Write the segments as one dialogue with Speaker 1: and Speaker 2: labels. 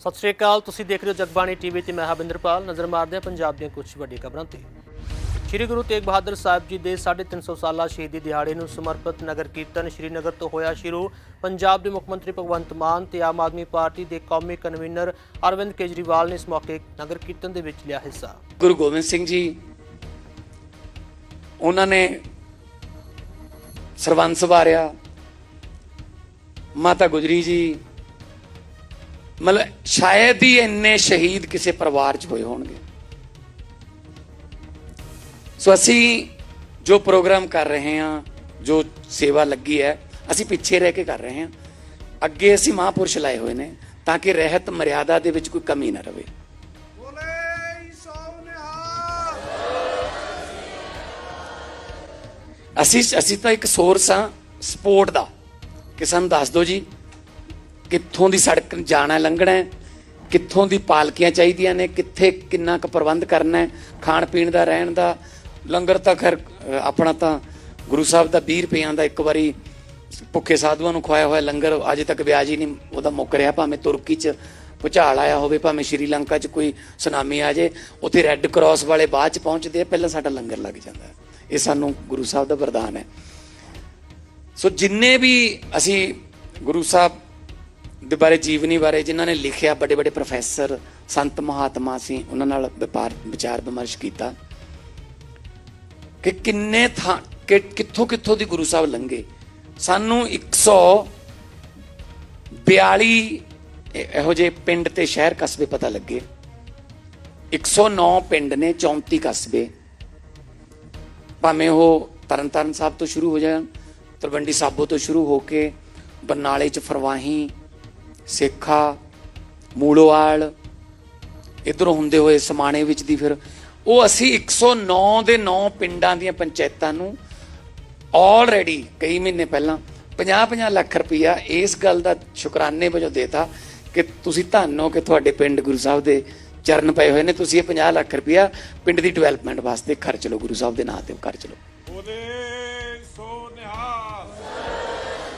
Speaker 1: ਸਤਿ ਸ਼੍ਰੀ ਅਕਾਲ, ਤੁਸੀਂ ਦੇਖ ਰਹੇ ਹੋ ਜਗਬਾਣੀ ਟੀਵੀ ਤੇ ਮੈਂ ਹਵਿੰਦਰਪਾਲ ਨਜ਼ਰ ਮਾਰਦੇ ਹਾਂ ਪੰਜਾਬ ਦੀਆਂ ਕੁਝ ਵੱਡੀ ਖਬਰਾਂ ਤੇ। ਸ਼੍ਰੀ ਗੁਰੂ ਤੇਗ ਬਹਾਦਰ ਸਾਹਿਬ ਜੀ ਦੇ 350 ਸਾਲਾ ਸ਼ਹੀਦੀ ਦਿਹਾੜੇ ਨੂੰ ਸਮਰਪਿਤ ਨਗਰ ਕੀਰਤਨ ਸ਼੍ਰੀਨਗਰ ਤੋਂ ਹੋਇਆ ਸ਼ੁਰੂ। ਪੰਜਾਬ ਦੇ ਮੁੱਖ ਮੰਤਰੀ ਭਗਵੰਤ ਮਾਨ ਤੇ ਆਮ ਆਦਮੀ ਪਾਰਟੀ ਦੇ ਕੌਮੀ ਕਨਵੀਨਰ ਅਰਵਿੰਦ ਕੇਜਰੀਵਾਲ ਨੇ ਇਸ ਮੌਕੇ ਨਗਰ ਕੀਰਤਨ ਦੇ ਵਿੱਚ ਲਿਆ ਹਿੱਸਾ।
Speaker 2: ਗੁਰੂ ਗੋਬਿੰਦ ਸਿੰਘ ਜੀ, ਉਹਨਾਂ ਨੇ ਸਰਵੰਸ ਵਾਰਿਆ ਮਾਤਾ ਗੁਜਰੀ ਜੀ ਮਤਲਬ ਸ਼ਾਇਦ ਹੀ ਇੰਨੇ ਸ਼ਹੀਦ ਕਿਸੇ ਪਰਿਵਾਰ 'ਚ ਹੋਏ ਹੋਣਗੇ। ਸੋ ਅਸੀਂ ਜੋ ਪ੍ਰੋਗਰਾਮ ਕਰ ਰਹੇ ਹਾਂ, ਜੋ ਸੇਵਾ ਲੱਗੀ ਹੈ, ਅਸੀਂ ਪਿੱਛੇ ਰਹਿ ਕੇ ਕਰ ਰਹੇ ਹਾਂ। ਅੱਗੇ ਅਸੀਂ ਮਹਾਂਪੁਰਸ਼ ਲਾਏ ਹੋਏ ਨੇ ਤਾਂ ਕਿ ਰਹਿਤ ਮਰਿਆਦਾ ਦੇ ਵਿੱਚ ਕੋਈ ਕਮੀ ਨਾ ਰਵੇ। ਅਸੀਂ ਅਸੀਂ ਤਾਂ ਇੱਕ ਸੋਰਸ ਆ ਸਪੋਰਟ ਦਾ। ਕਿ ਸਾਨੂੰ ਦੱਸ ਦਿਓ ਜੀ। ਕਿੱਥੋਂ ਦੀ ਸੜਕ ਜਾਣਾ ਲੰਘਣਾ ਹੈ, ਕਿੱਥੋਂ ਦੀ ਪਾਲਕੀਆਂ ਚਾਹੀਦੀਆਂ ਨੇ, ਕਿੱਥੇ ਕਿੰਨਾ ਕੁ ਪ੍ਰਬੰਧ ਕਰਨਾ ਹੈ, ਖਾਣ ਪੀਣ ਦਾ, ਰਹਿਣ ਦਾ। ਲੰਗਰ ਤਾਂ ਖੈਰ ਆਪਣਾ ਤਾਂ ਗੁਰੂ ਸਾਹਿਬ ਦਾ 20 ਰੁਪਈਆਂ ਦਾ ਇੱਕ ਵਾਰੀ ਭੁੱਖੇ ਸਾਧੂਆਂ ਨੂੰ ਖਵਾਇਆ ਹੋਇਆ ਲੰਗਰ, ਅਜੇ ਤੱਕ ਵਿਆਜ ਹੀ ਨਹੀਂ ਉਹਦਾ ਮੁੱਕ ਰਿਹਾ, ਭਾਵੇਂ ਤੁਰਕੀ 'ਚ ਭੁਚਾਲ ਆਇਆ ਹੋਵੇ, ਭਾਵੇਂ ਸ਼੍ਰੀਲੰਕਾ 'ਚ ਕੋਈ ਸੁਨਾਮੀ ਆ ਜੇ, ਉੱਥੇ ਰੈੱਡ ਕਰਾਸ ਵਾਲੇ ਬਾਅਦ 'ਚ ਪਹੁੰਚਦੇ ਆ, ਪਹਿਲਾਂ ਸਾਡਾ ਲੰਗਰ ਲੱਗ ਜਾਂਦਾ ਹੈ। ਇਹ ਸਾਨੂੰ ਗੁਰੂ ਸਾਹਿਬ ਦਾ ਵਰਦਾਨ ਹੈ। ਸੋ ਜਿੰਨੇ ਵੀ ਅਸੀਂ ਗੁਰੂ ਸਾਹਿਬ ਦੇ ਬਾਰੇ ਜੀਵਨੀ ਬਾਰੇ ਜਿਨ੍ਹਾਂ ਨੇ ਲਿਖਿਆ, ਵੱਡੇ ਵੱਡੇ ਪ੍ਰੋਫੈਸਰ, ਸੰਤ ਮਹਾਤਮਾ ਸੀ, ਉਹਨਾਂ ਨਾਲ ਵਪਾਰ, ਵਿਚਾਰ, ਵਿਮਰਸ਼ ਕੀਤਾ। ਕਿ ਕਿੰਨੇ ਥਾਂ, ਕਿ ਕਿੱਥੋਂ ਕਿੱਥੋਂ ਦੀ ਗੁਰੂ ਸਾਹਿਬ ਲੰਘੇ। ਸਾਨੂੰ 142 ਇਹ- ਇਹੋ ਜਿਹੇ ਪਿੰਡ ਤੇ ਸ਼ਹਿਰ ਕਸਬੇ ਪਤਾ ਲੱਗੇ। 109 ਪਿੰਡ ਨੇ 34 ਕਸਬੇ। ਭਾਵੇਂ ਉਹ ਤਰਨਤਾਰਨ ਸਾਹਿਬ ਤੋਂ ਸ਼ੁਰੂ ਹੋ ਜਾਣ, ਤਲਵੰਡੀ ਸਾਬੋ ਤੋਂ ਸ਼ੁਰੂ ਹੋ ਕੇ ਬਰਨਾਲੇ ਚ ਫਰਵਾਹੀ ਸੇਖਾ ਮੂਲੋਵਾਲ ਇਧਰੋਂ ਹੁੰਦੇ ਹੋਏ ਸਮਾਣੇ ਵਿੱਚ ਦੀ ਫਿਰ ਉਹ ਅਸੀਂ 109 ਦੇ 9 ਪਿੰਡਾਂ ਦੀਆਂ ਪੰਚਾਇਤਾਂ ਨੂੰ ਆਲਰੇਡੀ ਕਈ ਮਹੀਨੇ ਪਹਿਲਾਂ 50-50 ਲੱਖ ਰੁਪਇਆ ਇਸ ਗੱਲ ਦਾ ਸ਼ੁਕਰਾਨੇ ਵਜੋਂ ਦੇਤਾ ਕਿ ਤੁਸੀਂ ਧੰਨ ਕਿ ਤੁਹਾਡੇ ਪਿੰਡ ਗੁਰੂ ਸਾਹਿਬ ਦੇ ਚਰਨ ਪਏ ਹੋਏ ਨੇ। ਤੁਸੀਂ ਇਹ 50 ਲੱਖ ਰੁਪਇਆ ਪਿੰਡ ਦੀ ਡਿਵੈਲਪਮੈਂਟ ਵਾਸਤੇ ਖਰਚ ਲਓ ਗੁਰੂ ਸਾਹਿਬ ਦੇ ਨਾਂ ਤੇ ਖਰਚ ਲਓ
Speaker 3: ਸੋ ਨਿਹਾਲ।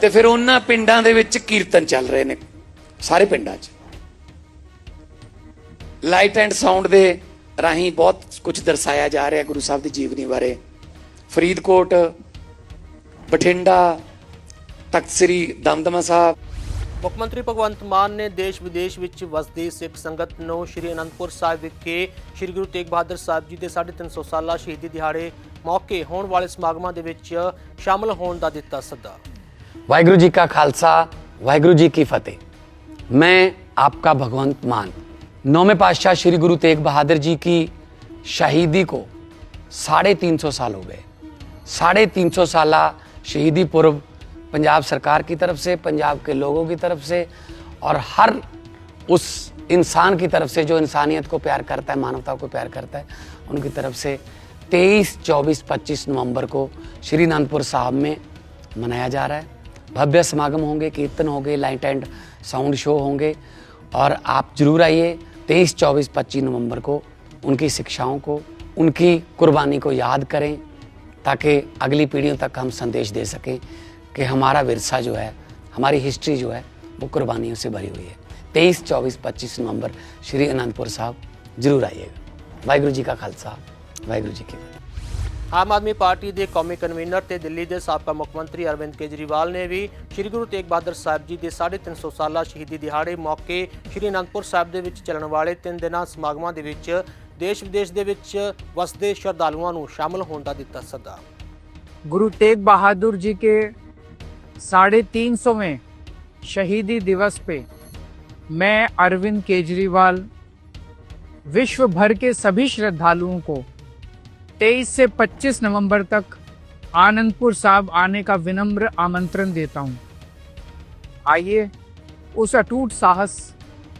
Speaker 2: ਤੇ ਫਿਰ ਉਹਨਾਂ ਪਿੰਡਾਂ ਦੇ ਵਿੱਚ ਕੀਰਤਨ ਚੱਲ ਰਹੇ ਨੇ। ਸਾਰੇ ਪਿੰਡਾਂ 'ਚ। ਲਾਈਟ ਐਂਡ ਸਾਊਂਡ ਦੇ ਰਾਹੀਂ ਬਹੁਤ ਕੁਝ ਦਰਸਾਇਆ ਜਾ ਰਿਹਾ ਗੁਰੂ ਸਾਹਿਬ ਦੀ ਜੀਵਨੀ ਬਾਰੇ। ਫਰੀਦਕੋਟ ਬਠਿੰਡਾ ਤਖਤ ਸ੍ਰੀ ਦਮਦਮਾ ਸਾਹਿਬ।
Speaker 1: ਮੁੱਖ ਮੰਤਰੀ ਭਗਵੰਤ ਮਾਨ ਨੇ ਦੇਸ਼ ਵਿਦੇਸ਼ ਵਿੱਚ ਵਸਦੀ ਸਿੱਖ ਸੰਗਤ ਨੂੰ ਸ੍ਰੀ ਅਨੰਦਪੁਰ ਸਾਹਿਬ ਵਿਖੇ ਸ੍ਰੀ ਗੁਰੂ ਤੇਗ ਬਹਾਦਰ ਸਾਹਿਬ ਜੀ ਦੇ 350 ਸਾਲਾ ਸ਼ਹੀਦੀ ਦਿਹਾੜੇ ਮੌਕੇ ਹੋਣ ਵਾਲੇ ਸਮਾਗਮਾਂ ਦੇ ਵਿੱਚ ਸ਼ਾਮਲ ਹੋਣ ਦਾ ਦਿੱਤਾ ਸੱਦਾ।
Speaker 4: ਵਾਹਿਗੁਰੂ ਜੀ ਕਾ ਖਾਲਸਾ ਵਾਹਿਗੁਰੂ ਜੀ ਕੀ ਫਤਿਹ। मैं आपका भगवंत मान। नौवें पातशाह श्री गुरु तेग बहादुर जी की शहीदी को साढ़े तीन सौ साल हो गए। साढ़े तीन सौ साल शहीदी पूर्व पंजाब सरकार की तरफ़ से पंजाब के लोगों की तरफ़ से और हर उस इंसान की तरफ़ से जो इंसानियत को प्यार करता है मानवता को प्यार करता है उनकी तरफ़ से 23, 24, 25 नवंबर को श्री अनंदपुर साहब में मनाया जा रहा है। भव्य समागम होंगे, कीर्तन होंगे, लाइट एंड साउंड शो होंगे। और आप ज़रूर आइए तेईस, चौबीस, पच्चीस नवंबर को उनकी शिक्षाओं को, उनकी कुर्बानी को याद करें, ताकि अगली पीढ़ियों तक हम संदेश दे सकें कि हमारा विरसा जो है, हमारी हिस्ट्री जो है, वो कुर्बानियों से भरी हुई है। तेईस, चौबीस, पच्चीस नवंबर, श्री अनंतपुर साहब, ज़रूर आइएगा। वाहिगुरु जी का खालसा, वाहगुरु जी की
Speaker 1: ਆਮ ਆਦਮੀ ਪਾਰਟੀ ਦੇ ਕੌਮੀ ਕਨਵੀਨਰ ਤੇ ਦਿੱਲੀ ਦੇ ਸਾਬਕਾ ਮੁੱਖ ਮੰਤਰੀ ਅਰਵਿੰਦ ਕੇਜਰੀਵਾਲ ਨੇ ਵੀ ਸ਼੍ਰੀ ਗੁਰੂ ਤੇਗ ਬਹਾਦਰ ਸਾਹਿਬ ਜੀ ਦੇ 350 ਸਾਲਾ ਸ਼ਹੀਦੀ ਦਿਹਾੜੇ ਮੌਕੇ ਸ਼੍ਰੀ ਅਨੰਦਪੁਰ ਸਾਹਿਬ ਦੇ ਵਿੱਚ ਚੱਲਣ ਵਾਲੇ ਤਿੰਨ ਦਿਨਾਂ ਸਮਾਗਮਾਂ ਦੇ ਵਿੱਚ ਦੇਸ਼ ਵਿਦੇਸ਼ ਦੇ ਵਿੱਚ ਵਸਦੇ ਸ਼ਰਧਾਲੂਆਂ ਨੂੰ ਸ਼ਾਮਲ ਹੋਣ ਦਾ ਦਿੱਤਾ ਸੱਦਾ
Speaker 5: गुरु तेग बहादुर जी के साढ़े तीन सौवें शहीदी दिवस पे मैं अरविंद केजरीवाल विश्व भर के सभी श्रद्धालुओं को 23 से 25 नवंबर तक आनंदपुर साहब आने का विनम्र आमंत्रण देता हूँ। आइए उस अटूट साहस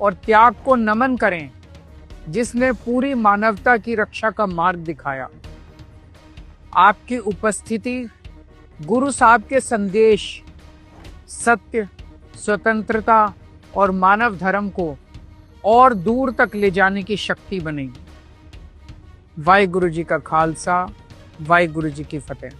Speaker 5: और त्याग को नमन करें, जिसने पूरी मानवता की रक्षा का मार्ग दिखाया। आपकी उपस्थिति, गुरु साहब के संदेश, सत्य, स्वतंत्रता और मानव धर्म को और दूर तक ले जाने की शक्ति बनेगी। ਵਾਹਿਗੁਰੂ ਜੀ ਕਾ ਖਾਲਸਾ, ਵਾਹਿਗੁਰੂ ਜੀ ਕੀ ਫਤਿਹ।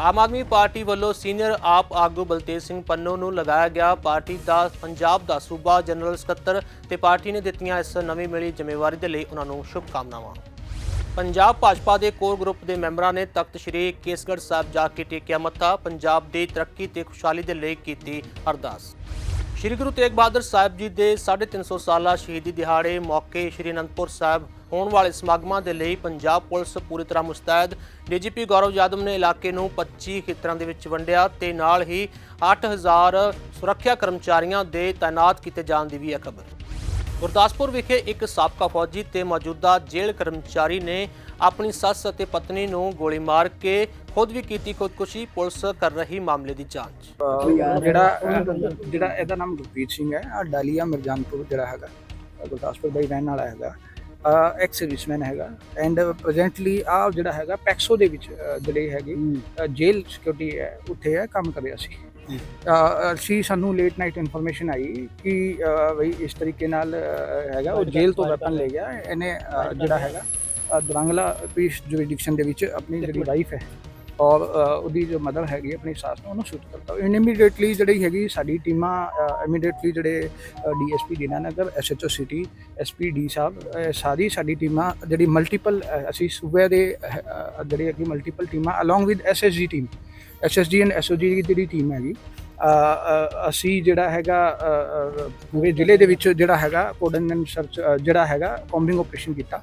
Speaker 1: ਆਮ ਆਦਮੀ ਪਾਰਟੀ ਵੱਲੋਂ ਸੀਨੀਅਰ ਆਪ ਆਗੂ ਬਲਤੇਜ ਸਿੰਘ ਪੰਨੋ ਨੂੰ ਲਗਾਇਆ ਗਿਆ ਪਾਰਟੀ ਦਾ ਪੰਜਾਬ ਦਾ ਸੂਬਾ ਜਨਰਲ ਸਕੱਤਰ ਤੇ ਪਾਰਟੀ ਨੇ ਦਿੱਤੀਆਂ ਇਸ ਨਵੀਂ ਮਿਲੀ ਜ਼ਿੰਮੇਵਾਰੀ ਦੇ ਲਈ ਉਹਨਾਂ ਨੂੰ ਸ਼ੁਭ ਕਾਮਨਾਵਾਂ ਪੰਜਾਬ ਭਾਜਪਾ ਦੇ ਕੋਰ ਗਰੁੱਪ ਦੇ ਮੈਂਬਰਾਂ ਨੇ ਤਖਤ ਸ੍ਰੀ ਕੇਸਗੜ੍ਹ ਸਾਹਿਬ ਜਾ ਕੇ ਟੇਕਿਆ ਮੱਥਾ, ਪੰਜਾਬ ਦੀ ਤਰੱਕੀ ਤੇ ਖੁਸ਼ਹਾਲੀ ਦੇ ਲਈ ਕੀਤੀ ਅਰਦਾਸ। ਸ੍ਰੀ ਗੁਰੂ ਤੇਗ ਬਹਾਦਰ ਸਾਹਿਬ ਜੀ ਦੇ 350 ਸਾਲਾ ਸ਼ਹੀਦੀ ਦਿਹਾੜੇ ਮੌਕੇ ਸ੍ਰੀ ਅਨੰਦਪੁਰ ਸਾਹਿਬ ਹੋਣ ਵਾਲੇ ਸਮਾਗਮਾਂ ਦੇ ਲਈ ਪੰਜਾਬ ਪੁਲਿਸ ਪੂਰੀ ਤਰ੍ਹਾਂ ਮੁਸਤੈਦ। ਡੀਜੀਪੀ ਗੌਰਵ ਯਾਦਵ ਨੇ ਇਲਾਕੇ ਨੂੰ 25 ਖੇਤਰਾਂ ਦੇ ਵਿੱਚ ਵੰਡਿਆ ਤੇ ਨਾਲ ਹੀ 8000 ਸੁਰੱਖਿਆ ਕਰਮਚਾਰੀਆਂ ਦੇ ਤਾਇਨਾਤ ਕੀਤੇ ਜਾਣ ਦੀ ਵੀ ਹੈ ਖਬਰ। ਗੁਰਦਾਸਪੁਰ ਵਿਖੇ ਇੱਕ ਸਾਬਕਾ ਫੌਜੀ ਤੇ ਮੌਜੂਦਾ ਜੇਲ੍ਹ ਕਰਮਚਾਰੀ ਨੇ ਆਪਣੀ ਸੱਸ ਅਤੇ ਪਤਨੀ ਨੂੰ ਗੋਲੀ ਮਾਰ ਕੇ ਖੁਦ ਵੀ ਕੀਤੀ ਖੁਦਕੁਸ਼ੀ ਪੁਲਿਸ ਕਰ ਰਹੀ ਮਾਮਲੇ ਦੀ ਜਾਂਚ।
Speaker 6: ਜਿਹੜਾ ਜਿਹੜਾ ਇਹਦਾ ਨਾਮ ਗੁਰਪ੍ਰੀਤ ਸਿੰਘ ਹੈ ਆ ਡਾਲੀਆ ਮਿਰਜਾਨਪੁਰ ਜਿਹੜਾ ਹੈਗਾ ਗੁਰਦਾਸਪੁਰ ਦਾ ਹੀ ਰਹਿਣ ਵਾਲਾ ਹੈਗਾ ਐਕਸ ਸਰਵਿਸਮੈਨ ਹੈਗਾ ਐਂਡ ਪ੍ਰੈਜ਼ੈਂਟਲੀ ਆ ਜਿਹੜਾ ਹੈਗਾ ਪੈਕਸੋ ਦੇ ਵਿੱਚ ਜਿਹੜੀ ਹੈਗੀ ਜੇਲ੍ਹ ਸਿਕਿਉਰਿਟੀ ਹੈ ਉੱਥੇ ਹੈ ਕੰਮ ਕਰ ਰਿਹਾ ਸੀ। ਅਸੀਂ ਸਾਨੂੰ ਲੇਟ ਨਾਈਟ ਇਨਫੋਰਮੇਸ਼ਨ ਆਈ ਕਿ ਬਈ ਇਸ ਤਰੀਕੇ ਨਾਲ ਹੈਗਾ ਉਹ ਜੇਲ੍ਹ ਤੋਂ ਵੈਪਨ ਲੈ ਗਿਆ। ਇਹਨੇ ਜਿਹੜਾ ਹੈਗਾ ਦਰੰਗਲਾ ਪੀਸ ਜੁਰਿਡਿਕਸ਼ਨ ਦੇ ਵਿੱਚ ਆਪਣੀ ਜਿਹੜੀ ਵਾਈਫ ਹੈ ਔਰ ਉਹਦੀ ਜੋ ਮਦਰ ਹੈਗੀ ਆਪਣੀ ਸਾਸ ਨੂੰ ਉਹਨੂੰ ਸ਼ੂਟ ਕਰਤਾ। ਇਮੀਡੀਏਟਲੀ ਜਿਹੜੀ ਹੈਗੀ ਸਾਡੀ ਟੀਮਾਂ ਇਮੀਡੀਏਟਲੀ ਜਿਹੜੇ DSP Dinanagar SHO city SPD ਸਾਹਿਬ ਸਾਰੀ ਸਾਡੀ ਟੀਮਾਂ ਜਿਹੜੀ ਮਲਟੀਪਲ ਅਸੀਂ ਸੂਬੇ ਦੇ ਜਿਹੜੇ ਅ, ਹੈਗੀ ਮਲਟੀਪਲ ਟੀਮਾਂ along with SSG team SSG and SOG ਦੀ ਜਿਹੜੀ ਟੀਮ ਹੈਗੀ ਅਸੀਂ ਜਿਹੜਾ ਹੈਗਾ ਪੂਰੇ ਜ਼ਿਲ੍ਹੇ ਦੇ ਵਿੱਚ ਜਿਹੜਾ ਹੈਗਾ ਕੋਡਨ ਐਂਡ ਸਰਚ ਜਿਹੜਾ ਹੈਗਾ ਕੌਂਬਿੰਗ ਆਪਰੇਸ਼ਨ ਕੀਤਾ।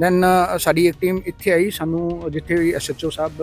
Speaker 6: ਦੈਨ ਸਾਡੀ ਇੱਕ ਟੀਮ ਇੱਥੇ ਆਈ ਸਾਨੂੰ ਜਿੱਥੇ ਵੀ ਐਸਐਚਓ ਸਾਹਿਬ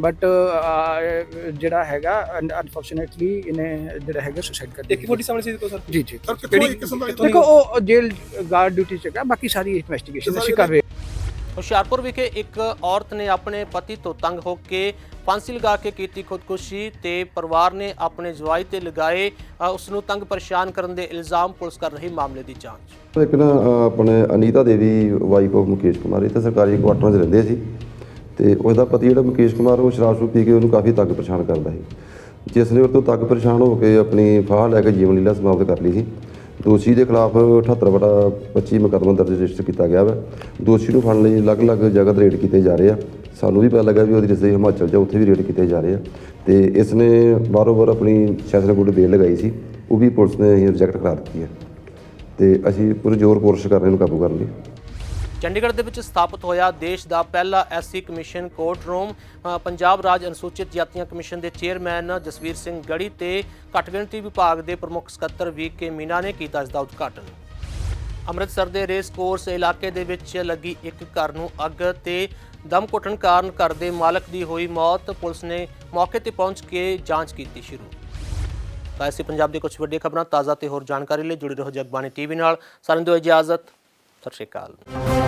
Speaker 6: ਬਟ ਜਿਹੜਾ ਹੈਗਾ ਅਨਫੋਰਚੂਨੇਟਲੀ ਇਹਨੇ ਜਿਹੜਾ ਹੈਗਾ ਸੁਸਾਈਡ ਕਰ
Speaker 7: ਫੋਰਟੀ ਸੈਵਨ ਸੀ ਕੋ ਸਰ।
Speaker 6: ਜੀ ਜੀ
Speaker 3: ਸਰ ਕਿੱਥੋਂ ਇੱਕ ਕਿਸਮ ਦਾ
Speaker 6: ਦੇਖੋ ਉਹ ਜੇਲ੍ਹ ਗਾਰਡ ਡਿਊਟੀ ਚ ਹੈਗਾ ਬਾਕੀ ਸਾਰੀ ਇਨਵੈਸਟੀਗੇਸ਼ਨ ਅਸੀਂ ਕਰ ਰਹੇ ਹਾਂ।
Speaker 1: ਹੁਸ਼ਿਆਰਪੁਰ ਵਿਖੇ ਇੱਕ ਔਰਤ ਨੇ ਆਪਣੇ ਪਤੀ ਤੋਂ ਤੰਗ ਹੋ ਕੇ ਫਾਂਸੀ ਲਗਾ ਕੇ ਕੀਤੀ ਖੁਦਕੁਸ਼ੀ ਤੇ ਪਰਿਵਾਰ ਨੇ ਆਪਣੇ ਜਵਾਈ ਤੇ ਲਗਾਏ ਉਸ ਨੂੰ ਤੰਗ ਪਰੇਸ਼ਾਨ ਕਰਨ ਦੇ ਇਲਜ਼ਾਮ ਪੁਲਿਸ ਕਰ ਰਹੀ ਮਾਮਲੇ ਦੀ ਜਾਂਚ।
Speaker 8: ਇੱਕ ਨਾ ਆਪਣੇ ਅਨੀਤਾ ਦੇਵੀ ਵਾਈਫ ਆਫ ਮੁਕੇਸ਼ ਕੁਮਾਰ ਇੱਥੇ ਸਰਕਾਰੀ ਕੁਆਟਰਾਂ 'ਚ ਰਹਿੰਦੇ ਸੀ। ਤੇ ਉਹਦਾ ਪਤੀ ਜਿਹੜਾ ਮੁਕੇਸ਼ ਕੁਮਾਰ, ਉਹ ਸ਼ਰਾਬ ਸ਼ਰੂਬ ਪੀ ਕੇ ਉਹਨੂੰ ਕਾਫੀ ਤੰਗ ਪਰੇਸ਼ਾਨ ਕਰਦਾ ਸੀ। ਜਿਸ ਨੇ ਉਹ ਤੋਂ ਤੰਗ ਪਰੇਸ਼ਾਨ ਹੋ ਕੇ ਆਪਣੀ ਫਾਹ ਲੈ ਕੇ ਜੀਵਨ ਲੀਲਾ ਸਮਾਪਤ ਕਰ ਲਈ ਸੀ। ਦੋਸ਼ੀ ਦੇ ਖਿਲਾਫ 78 ਵਟਾ 25 ਮੁਕੱਦਮਾ ਦਰਜ ਰਜਿਸਟਰ ਕੀਤਾ ਗਿਆ ਵਾ। ਦੋਸ਼ੀ ਨੂੰ ਫੜਨ ਲਈ ਅਲੱਗ-ਅਲੱਗ ਜਗ੍ਹਾ ਤੇ ਰੇਡ ਕੀਤੇ ਜਾ ਰਹੇ ਆ। ਸਾਨੂੰ ਵੀ ਪਤਾ ਲੱਗਾ ਵੀ ਉਹਦੀ ਰਿਸ਼ਤੇ ਹਿਮਾਚਲ ਜਾਂ ਉੱਥੇ ਵੀ ਰੇਡ ਕੀਤੇ ਜਾ ਰਹੇ ਆ। ਤੇ ਇਸ ਨੇ ਬਾਰੋ-ਬਾਰ ਆਪਣੀ ਸੈਸਨਗੁੱਡ ਬੇਲ ਲਗਾਈ ਸੀ। ਉਹ ਵੀ ਪੁਲਿਸ ਨੇ ਰਿਜੈਕਟ ਕਰਾ ਦਿੱਤੀ ਹੈ ਤੇ ਅਸੀਂ ਪੂਰੇ ਜ਼ੋਰ ਕੋਸ਼ਿਸ਼ ਕਰ ਰਹੇ ਹਾਂ ਇਹਨੂੰ ਕਾਬੂ ਕਰਨ ਲਈ
Speaker 1: ਚੰਡੀਗੜ੍ਹ ਦੇ ਵਿੱਚ ਸਥਾਪਿਤ ਹੋਇਆ ਦੇਸ਼ ਦਾ ਪਹਿਲਾ SC commission court room Punjab ਰਾਜ ਅਨੁਸੂਚਿਤ ਜਾਤੀਆਂ ਕਮਿਸ਼ਨ ਦੇ ਚੇਅਰਮੈਨ ਜਸਵੀਰ ਸਿੰਘ ਗੜੀ ਤੇ ਘੱਟ ਗਿਣਤੀ ਵਿਭਾਗ ਦੇ ਪ੍ਰਮੁੱਖ ਸਕੱਤਰ ਵੀ ਕੇ ਮੀਨਾ ਨੇ ਕੀਤਾ ਇਸ ਦਾ ਉਦਘਾਟਨ। ਅੰਮ੍ਰਿਤਸਰ ਦੇ ਰੇਸ ਕੋਰਸ ਇਲਾਕੇ ਦੇ ਵਿੱਚ ਲੱਗੀ ਇੱਕ ਘਰ ਨੂੰ ਅੱਗ ਤੇ ਦਮ ਘੁੱਟਣ ਕਾਰਨ ਘਰ ਦੇ ਮਾਲਕ ਦੀ ਹੋਈ ਮੌਤ, ਪੁਲਿਸ ਨੇ ਮੌਕੇ ਤੇ ਪਹੁੰਚ ਕੇ ਜਾਂਚ ਕੀਤੀ ਸ਼ੁਰੂ। ਤਾਂ ਐਸੀ ਪੰਜਾਬ ਦੇ ਕੁਝ ਵੱਡੀਆਂ ਖਬਰਾਂ ਤਾਜ਼ਾ ਤੇ ਹੋਰ ਜਾਣਕਾਰੀ ਲਈ ਜੁੜੇ ਰਹੋ ਜਗਬਾਣੀ ਟੀਵੀ ਨਾਲ। ਸਾਨੂੰ ਦਿਓ ਇਜਾਜ਼ਤ। ਸਤਿ ਸ਼੍ਰੀ ਅਕਾਲ।